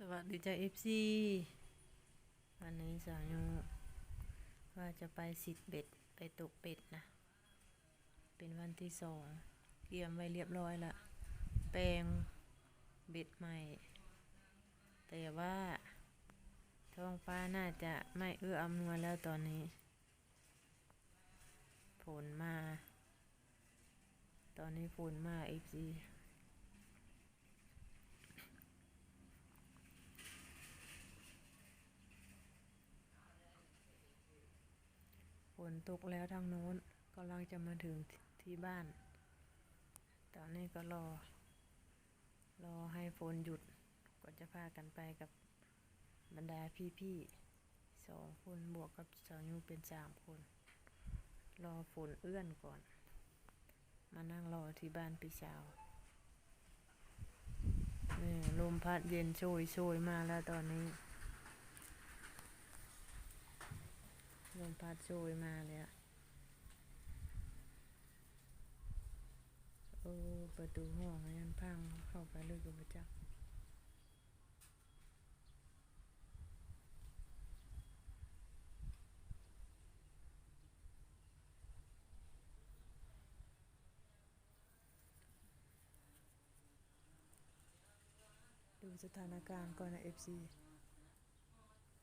สวัสดีจ้าเอฟซีวันนี้สาวยูว่าจะไปสิทธิ์เบ็ดไปตกเป็ดนะ เป็นวันที่สองเตรียมไว้เรียบร้อยละแปลงเบ็ดใหม่ แต่ว่าท้องฟ้าน่าจะไม่เอื้ออำนวยแล้วตอนนี้ ฝนมา ตอนนี้ฝนมาเอฟซี นตกแล้วทางโน้นกำลังจะมาถึงที่บ้าน ตอนนี้ก็รอ รอให้ฝนหยุด ก็จะพากันไปกับบรรดาพี่ๆสองคนบวกกับสาวยูเป็นสามคน รอฝนเอื้อนก่อน มานั่งรอที่บ้านพี่สาวนี่ลมพัดเย็นโชยโชยมาแล้วตอนนี้ มพัดโชยมาเลยอะโอ้ประตูห้องยันพังเข้าไปเลยกับพระเจ้าดูสถานการณ์ก่อนนะเอฟซี